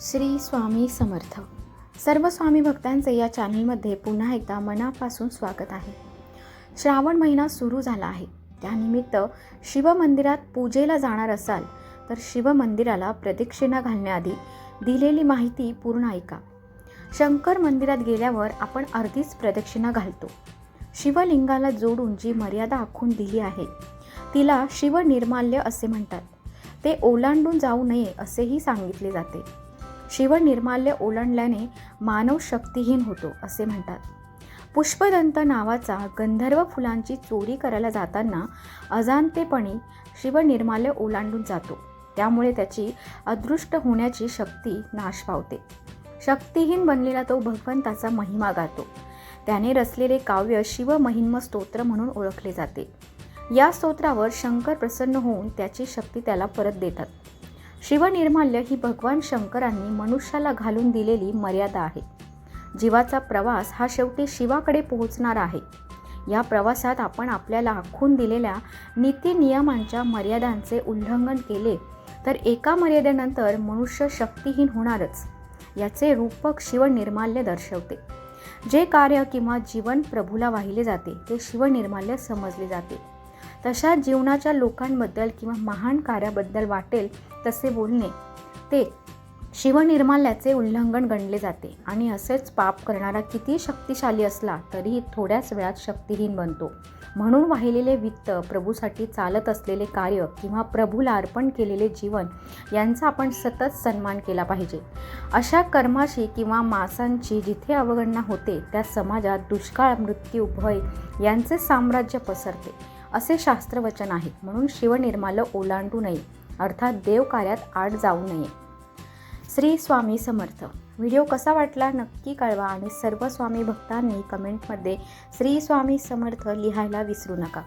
श्री स्वामी समर्थ. सर्व स्वामी भक्तांचे या चॅनलमध्ये पुन्हा एकदा मनापासून स्वागत आहे. श्रावण महिना सुरू झाला आहे. त्यानिमित्त शिवमंदिरात पूजेला जाणार असाल तर शिवमंदिराला प्रदक्षिणा घालण्याआधी दिलेली माहिती पूर्ण ऐका. शंकर मंदिरात गेल्यावर आपण अर्धीच प्रदक्षिणा घालतो. शिवलिंगाला जोडून जी मर्यादा आखून दिली आहे तिला शिवनिर्माल्य असे म्हणतात. ते ओलांडून जाऊ नये असेही सांगितले जाते. शिवनिर्माल्य ओलांडल्याने मानव शक्तिहीन होतो असे म्हणतात. पुष्पदंत नावाचा गंधर्व फुलांची चोरी करायला जाताना अजाणतेपणी शिवनिर्माल्य ओलांडून जातो. त्यामुळे त्याची अदृष्ट होण्याची शक्ती नाश पावते. शक्तिहीन बनलेला तो भगवंताचा महिमा गातो. त्याने रचलेले काव्य शिवमहिन्म स्तोत्र म्हणून ओळखले जाते. या स्तोत्रावर शंकर प्रसन्न होऊन त्याची शक्ती त्याला परत देतात. शिवनिर्माल्य ही भगवान शंकरांनी मनुष्याला घालून दिलेली मर्यादा आहे. जीवाचा प्रवास हा शेवटी शिवाकडे पोहोचणार आहे. या प्रवासात आपण आपल्याला आखून दिलेल्या नीतिनियमांच्या मर्यादांचे उल्लंघन केले तर एका मर्यादेनंतर मनुष्य शक्तिहीन होणारच याचे रूपक शिवनिर्माल्य दर्शवते. जे कार्य किंवा जीवन प्रभूला वाहिले जाते ते शिवनिर्माल्य समजले जाते. तशा जीवनाच्या लोकांबद्दल किंवा महान कार्याबद्दल वाटेल तसे बोलणे ते शिवनिर्माल्याचे उल्लंघन गणले जाते आणि असेच पाप करणारा किती शक्तिशाली असला तरीही थोड्याच वेळात शक्तिहीन बनतो. म्हणून वाहिलेले वित्त प्रभूसाठी चालत असलेले कार्य किंवा प्रभूला अर्पण केलेले जीवन यांचा आपण सतत सन्मान केला पाहिजे. अशा कर्माशी किंवा मासांची जिथे अवगणना होते त्या समाजात दुष्काळ मृत्यू भय यांचे साम्राज्य पसरते. असे शास्त्रवचन आहे. म्हणून शिवनिर्मालं ओलांडू नये. अर्थात देवकार्यात आड जाऊ नये. श्री स्वामी समर्थ. व्हिडिओ कसा वाटला नक्की कळवा आणि सर्व स्वामी भक्तांनी कमेंटमध्ये श्री स्वामी समर्थ लिहायला विसरू नका.